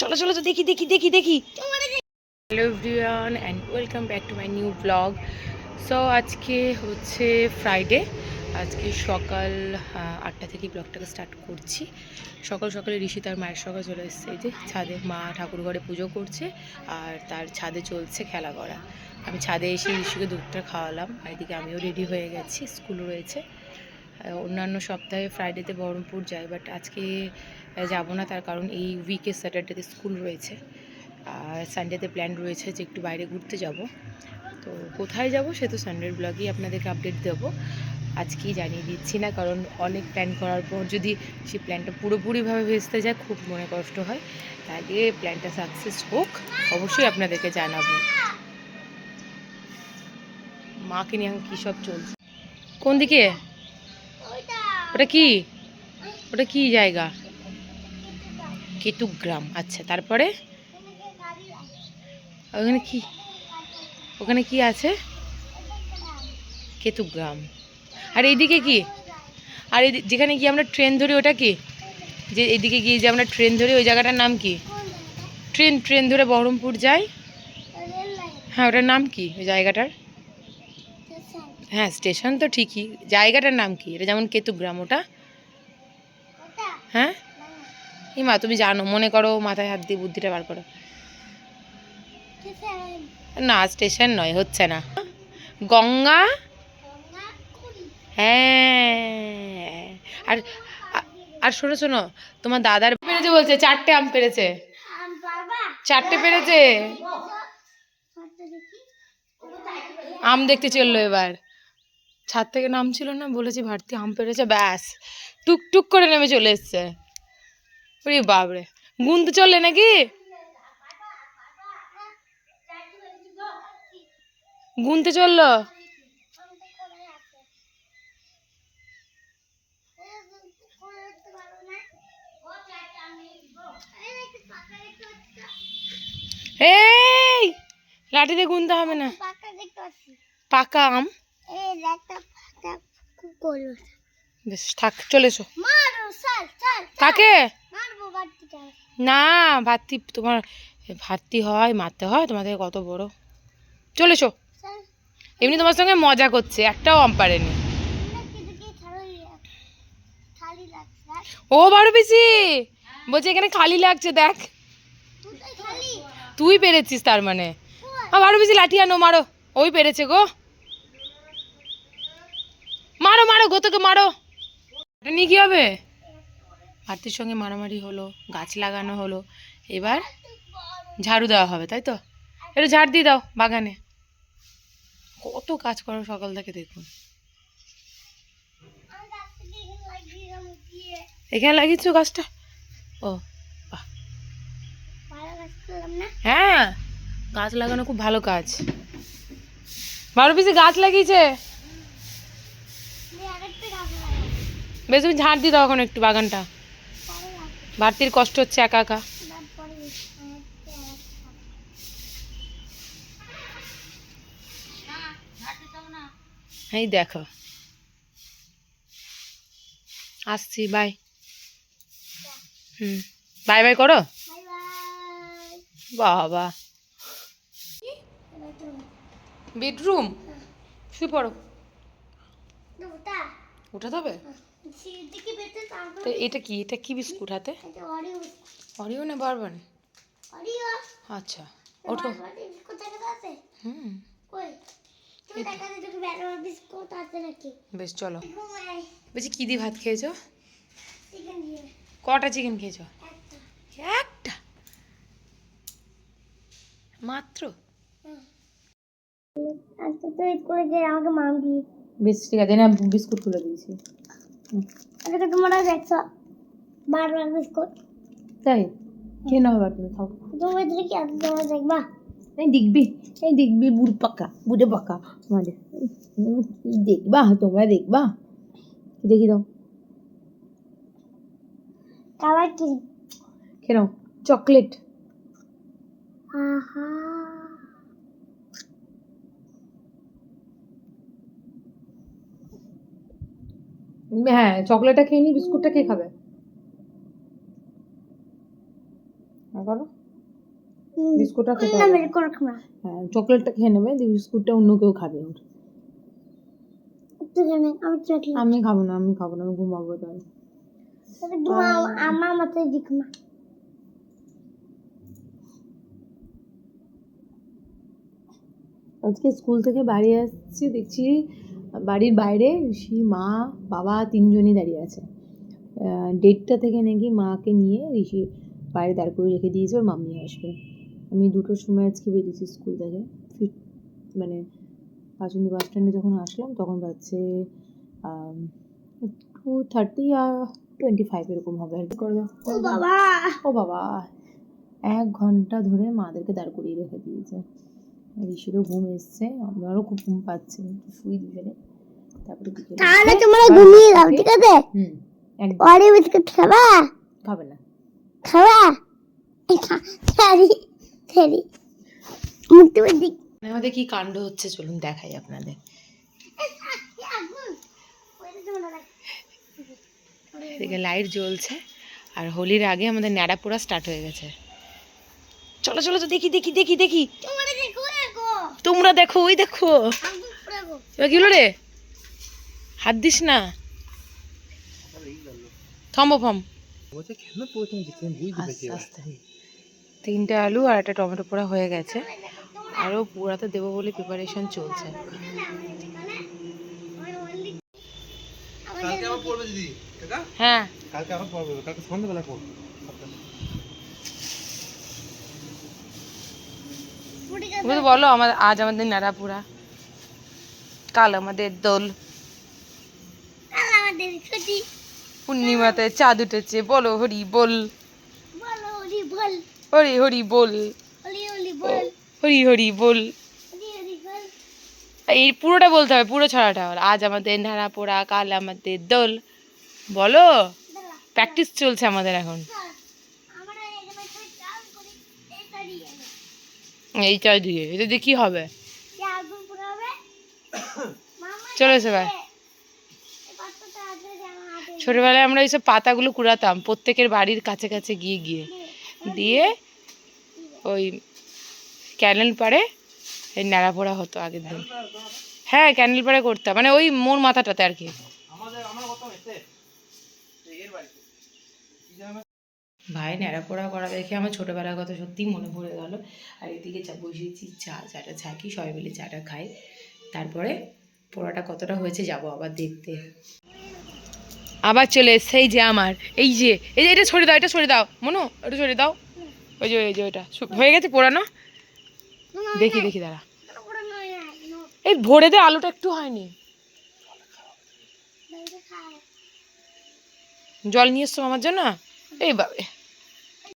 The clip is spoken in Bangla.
চলো চলো, তো দেখি দেখি দেখি দেখি। Hello everyone and welcome back to my new blog so আজকে হচ্ছে ফ্রাইডে আজকে সকাল আটটা থেকে ব্লগটাকে স্টার্ট করছি। সকাল সকালে ঋষি তার মায়ের সঙ্গে চলে এসছে যে ছাদে মা ঠাকুর ঘরে পুজো করছে আর তার ছাদে চলছে খেলা করা। আমি ছাদে এসে ঋষিকে দুধটা খাওয়ালাম, আর এদিকে আমিও রেডি হয়ে গেছি স্কুল রয়েছে। অন্যান্য সপ্তাহে ফ্রাইডেতে বহরমপুর যাই বাট আজকে যাব না তার কারণ এই উইকে স্যাটারডেতে স্কুল রয়েছে। আর সানডেতে প্ল্যান রয়েছে যে একটু বাইরে ঘুরতে যাব। তো কোথায় যাব সে তো সানডের ব্লগেই আপনাদেরকে আপডেট দেবো। আজকেই জানিয়ে দিচ্ছি না, কারণ অনেক প্ল্যান করার পর যদি সেই প্ল্যানটা পুরোপুরিভাবে ভেস্তে যায়, খুব মনে কষ্ট হয়। আগে প্ল্যানটা সাকসেস হোক, অবশ্যই আপনাদেরকে জানাব। মাকে নিয়ে কী সব চলছে? কোন দিকে? ওটা কি? ওটা কি জায়গা? কেতুগ্রাম। আচ্ছা তারপরে? ওখানে কি? ওখানে কি আছে? কেতুগ্রাম। আর এইদিকে কি? আর এই যেখানে গিয়ে আমরা ট্রেন ধরি ওটা কি? যে এইদিকে গিয়ে যে আমরা ট্রেন ধরি, ওই জায়গাটার নাম কি? ট্রেন ট্রেন ধরে বহরমপুর যাই? হ্যাঁ ওটার নাম কি? ওই জায়গাটার? হ্যাঁ স্টেশন তো ঠিকই জায়গাটার নাম কি এটা যেমন কেতুগ্রাম ওটা হ্যাঁ এই মা তুমি জানো মনে করো মাথায় হাত দিয়ে বুদ্ধিটা বার করো না স্টেশন নয় হচ্ছে না গঙ্গা হ্যাঁ আর আর শোনো শোনো তোমার দাদার পেরেছে বলছে চারটে আম পেরেছে চারটে পেরেছে আম দেখতে চলল এবার ছাদ থেকে নামছিল না বলেছি ভারতী আম পেরেছে ব্যাস। টুক টুক করে নেমে চলে এসছে। ওরে বাবরে গুনতে চললে নাকি? গুনতে চলল? এই! লাঠিতে গুনতে হবে না। পাকা আম? বেশ থাক চলে এসো। কাকে? না ভাতটি তোমার ভাতটি হয় মারতে হয় তোমাদের কত বড়। চলে এসো। এমনি তোমার সঙ্গে মজা করছে একটাও আম পারেনি ও বারো পিসি! বলছে এখানে খালি লাগছে দেখ। তুই পেরেছিস তার মানে। বারো পিসি লাঠি আনো মারো। ওই পেরেছে গো। মারো মারো গো তোকে মারো। এটা নিয়ে কি হবে? ভারতীর সঙ্গে মারামারি হলো, গাছ লাগানো হলো। এবার ঝাড়ু দেওয়া হবে, তাই তো? একটু ঝাড় দিয়ে দাও বাগানে। কত কাজ করো সকাল থেকে, দেখুন। এখানে লাগিয়েছো গাছটা? ও হ্যাঁ গাছ লাগানো খুব ভালো কাজ। বারো পিসে গাছ লাগিয়েছে? বেশ তুমি ঝাঁট দিয়ে দাও এখন একটু বাগানটা। ভারতীর কষ্ট হচ্ছে একা একা। এই দেখো। আসছি বাই হুম বাই বাই করো? বাবা। বেডরুম শুয়ে পড়ো। উঠাতে হবে? তো এটা কি? এটা কি বিস্কুট হাতে? অরিও না বারবান আচ্ছা ওঠো। হুম। বেশ চলো। বলছি কি দিয়ে ভাত খেয়েছো? কটা চিকেন খেয়েছো? একটা। মাত্র? আমাকে মাম দিয়ে বেশ ঠিক আছে না বিস্কুট তুলে দিয়েছি। এটা আজকে তোমরা দেখছ বারবার বিস্কুট। তাই? খেয়ে নাও এবার তুমি খাও। তুমি এদের কি আছে তোমরা দেখবা? এই দেখবি এই দেখবি বুড় পাকা বুড়ে পাকা। আমাদের দেখবা তোমরা দেখবা। দেখি দাও। কালার কি খেয়ে নাও চকলেট। আহা। হ্যাঁ চকলেটটা খেয়ে নি বিস্কুটটা কে খাবে? করো বিস্কুটটা খেতে হ্যাঁ চকলেটটা খেয়ে নেবে দিয়ে বিস্কুটটা অন্য কেউ খাবে ওর। আমি আমি খাব না আমি খাব না আমি ঘুমাবো তাহলে আমার মাথায় দিক না। আজকে স্কুল থেকে বাড়ি আসছি দেখছি বাড়ির বাইরে ঋষি মা বাবা তিনজনই দাঁড়িয়ে আছে। আহ, দেড়টা থেকে নাকি মাকে নিয়ে ঋষি বাইরে দাঁড় করে রেখে দিয়েছে ওর মাম্মি আসবে। আমি দুটোর সময় আজকে বেরিয়েছি স্কুল থেকে। ফির মানে পাঁচন্দি বাস স্ট্যান্ডে যখন আসলাম তখন বাজছে টু থার্টি আর টোয়েন্টি ফাইভ এরকম হবে আর কি। করে দাও। ও বাবা! ও বাবা! এক ঘণ্টা ধরে মাদেরকে দাঁড় করিয়ে রেখে দিয়েছে। ঋষিরও ঘুম এসছে আমারও খুব ঘুম পাচ্ছে শুই দুজনে। তারপরে তাহলে তোমরা ঘুমিয়ে যাও ঠিক আছে? হুম একদম। অরি বিস্কুট খাবা? খাবে না। খাবা? সরি সরি মুক্তি দিক। আমাদের কি কাণ্ড হচ্ছে চলুন দেখাই আপনাদের। এদিকে লাইট জ্বলছে আর হোলির আগে আমাদের ন্যাড়া পোড়া স্টার্ট হয়ে গেছে। চলো চলো তো দেখি দেখি দেখি দেখি। তোমরা দেখো ওই দেখো। এবার কি হলো রে? হাত দিস না। থামো ফাম তিনটে আলু আর একটা টমেটো পোড়া হয়ে গেছে। আরও পোড়াতে দেবো বলে প্রিপারেশন চলছে। হ্যাঁ। কালকে আবার পড়বে কালকে সন্ধ্যাবেলা পড়বে। তুমি তো বলো আমার আজ আমাদের নাড়া পোড়া কাল আমাদের দোল পূর্ণিমাতে চাঁদ উঠেছে বলো হরি বল। হরি হরি বল। হরি হরি বল। এই পুরোটা বলতে হবে পুরো ছড়াটা। আজ আমাদের নাড়া পোড়া কাল আমাদের দোল। বলো। প্র্যাকটিস চলছে আমাদের এখন আমরা এখানে একটা চাল করি এই দাঁড়িয়ে এই চাল দিয়ে এটা দিয়ে কি হবে? চলো এসে ভাই ছোটবেলায় আমরা এইসব পাতাগুলো কুড়াতাম প্রত্যেকের বাড়ির কাছে কাছে গিয়ে গিয়ে। দিয়ে ওই ক্যানেল পাড়ে এই ন্যাড়া পোড়া হতো আগের দিন। হ্যাঁ ক্যানেল পাড়ে করতাম মানে ওই মোর মাথাটাতে আর কি আমাদের আমার কত হয়েছে এর বাড়িতে ভাই ন্যাড়া পোড়া করা দেখে আমার ছোটোবেলার কথা সত্যিই মনে পড়ে গেল। আর এদিকে চা বসিয়েছি চা চাটা ছাকি সবাই মিলে চাটা খাই। তারপরে পোড়াটা কতটা হয়েছে যাব আবার দেখতে। আবার চলে এসছে এই যে আমার এই যে এই যে এটা সরে দাও এটা সরে দাও। মনো এটা সরে দাও। ওই যে ওই যে ওইটা। হয়ে গেছে পোড়ানো? দেখি দেখি দাঁড়া। এই ভরে দে আলুটা একটু হয়নি। জল নিয়ে এসছো আমার জন্য? এই বাবে